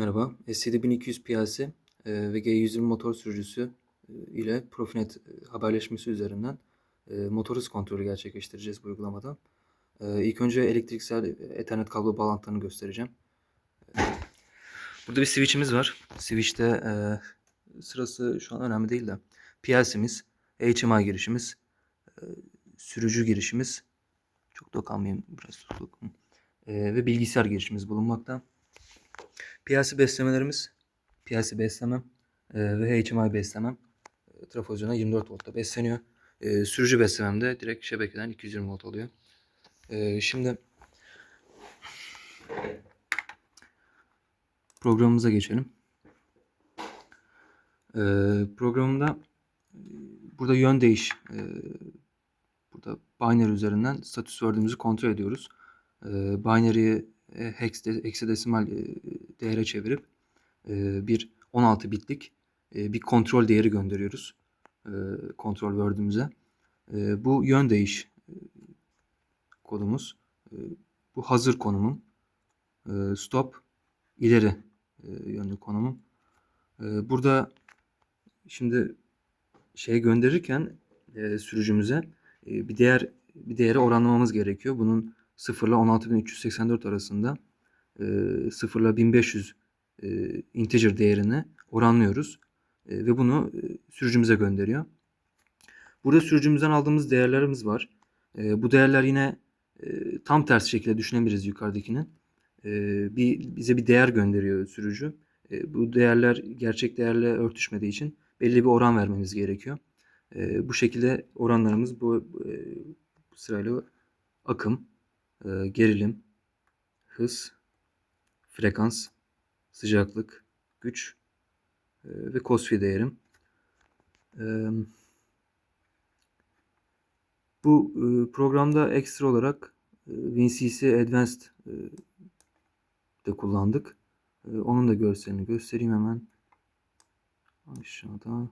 Merhaba, SCD-1200 PLC e, ve G120 motor sürücüsü e, ile Profinet e, haberleşmesi üzerinden motor hız kontrolü gerçekleştireceğiz bu uygulamada. İlk önce elektriksel Ethernet kablo bağlantılarını göstereceğim. Burada bir switch'imiz var. Switch'te sırası şu an önemli değil de PLC'miz, HMI girişimiz, sürücü girişimiz, çok da kalmayayım biraz tutukluk, ve bilgisayar girişimiz bulunmakta. PLC beslemelerimiz PLC beslemem e, ve HMI beslemem e, trafozyona 24 voltta besleniyor. E, sürücü beslemem de direkt şebekeden 220 volt oluyor. E, şimdi programımıza geçelim. E, programımda e, burada yön değiş e, burada binary üzerinden status word'ümüzü kontrol ediyoruz. E, binary'yi e, hexadesimal e, değere çevirip e, bir 16 bitlik bir kontrol değeri gönderiyoruz kontrol word'ümüze. Bu yön değiş kodumuz. Bu hazır konumum. Stop ileri yönlü konumum. Burada şimdi şey gönderirken sürücümüze bir değer bir değere oranlamamız gerekiyor. Bunun 0 ile 16384 arasında e, 0 ile 1500 e, integer değerini oranlıyoruz e, ve bunu e, sürücümüze gönderiyor. Burada sürücümüzden aldığımız değerlerimiz var. E, bu değerler yine tam tersi şekilde düşünebiliriz yukarıdakinin. Bir bize bir değer gönderiyor sürücü. Bu değerler gerçek değerle örtüşmediği için belli bir oran vermemiz gerekiyor. Bu şekilde oranlarımız bu sırayla akım, e, gerilim, hız, frekans, sıcaklık, güç e, ve Cosfi değerim. E, bu e, programda ekstra olarak e, Advanced e, de kullandık. Onun da görselini göstereyim hemen. Aşağıda.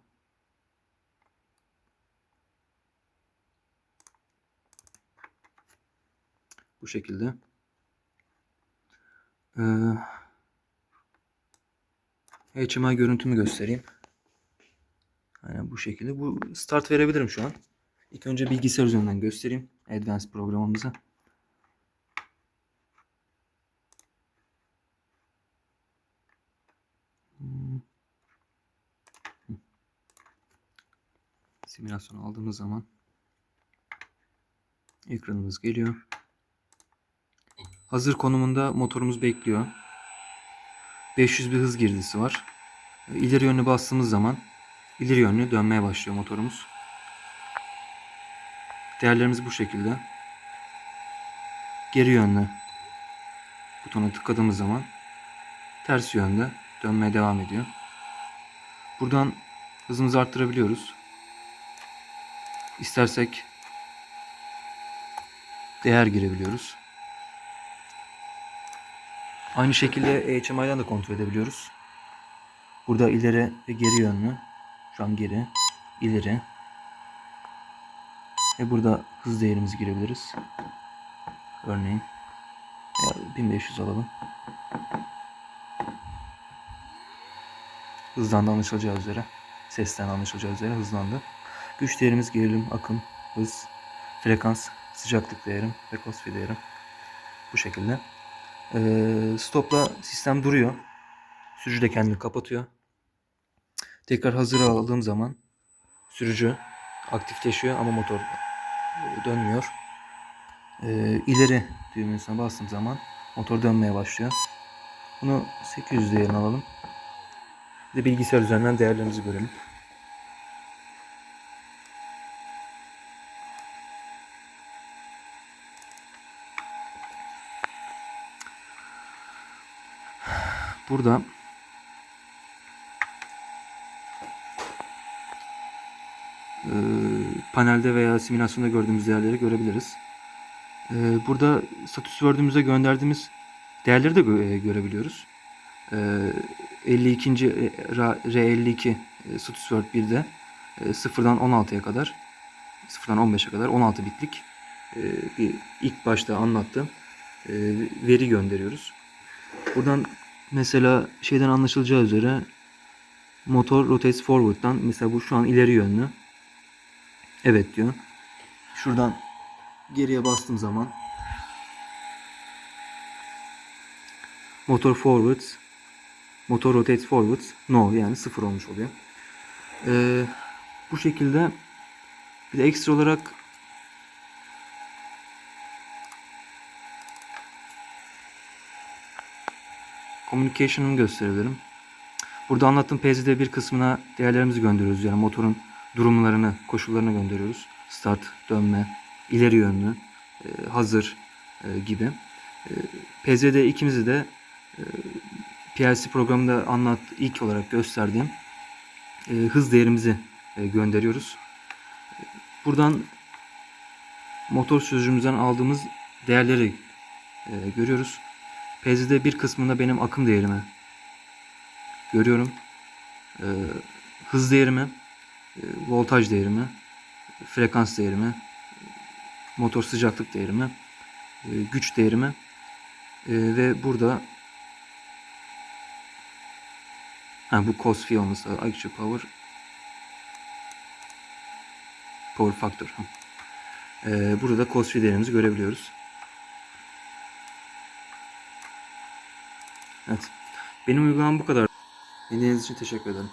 Bu şekilde. Ee, HMI görüntümü göstereyim. Aynen bu şekilde. Bu start verebilirim şu an. İlk önce bilgisayar üzerinden göstereyim. Advanced programımıza. Hmm. Simülasyon aldığımız zaman ekranımız geliyor. Hazır konumunda motorumuz bekliyor. 500 bir hız girdisi var. İleri yönlü bastığımız zaman ileri yönlü dönmeye başlıyor motorumuz. Değerlerimiz bu şekilde. Geri yönlü butona tıkladığımız zaman ters yönde dönmeye devam ediyor. Buradan hızımızı arttırabiliyoruz. İstersek değer girebiliyoruz. Aynı şekilde HMI'den de kontrol edebiliyoruz. Burada ileri ve geri yönlü. Şu an geri, ileri. Ve burada hız değerimizi girebiliriz. Örneğin ya 1500 alalım. Hızlandı anlaşılacağı üzere. Sesten anlaşılacağı üzere hızlandı. Güç değerimiz gerilim, akım, hız, frekans, sıcaklık değerim ve Cosfi değerim. Bu şekilde. Ee, stopla sistem duruyor. Sürücü de kendini kapatıyor. Tekrar hazır aldığım zaman sürücü aktifleşiyor ama motor dönmüyor. Ee, ileri düğmesine bastığım zaman motor dönmeye başlıyor. Bunu 800 değerini alalım. Bir de bilgisayar üzerinden değerlerimizi görelim. Burada e, panelde veya simülasyonda gördüğümüz değerleri görebiliriz. E, burada status word'ümüze gönderdiğimiz değerleri de gö- e, görebiliyoruz. E, 52. e, ra- R52 e, status word 1'de e, 0'dan 16'ya kadar 0'dan 15'e kadar 16 bitlik e, bir ilk başta anlattığım e, veri gönderiyoruz. Buradan mesela şeyden anlaşılacağı üzere motor rotates forward'dan mesela bu şu an ileri yönlü. Evet diyor. Şuradan geriye bastığım zaman motor forwards motor rotates forwards no yani sıfır olmuş oluyor. Ee, bu şekilde bir de ekstra olarak communication'ımı gösterebilirim. Burada anlattığım PZD bir kısmına değerlerimizi gönderiyoruz. Yani motorun durumlarını, koşullarını gönderiyoruz. Start, dönme, ileri yönlü, e, hazır e, gibi. E, PZD ikimizi de PLC programında anlat ilk olarak gösterdiğim hız değerimizi gönderiyoruz. Buradan motor sürücümüzden aldığımız değerleri görüyoruz. PZD bir kısmında benim akım değerimi görüyorum. E, hız değerimi, e, voltaj değerimi, frekans değerimi, motor sıcaklık değerimi, e, güç değerimi e, ve burada ha, bu cos phi olması actual power power factor. E, burada cos phi değerimizi görebiliyoruz. Evet. Benim uygulamam bu kadar. Dinlediğiniz için teşekkür ederim.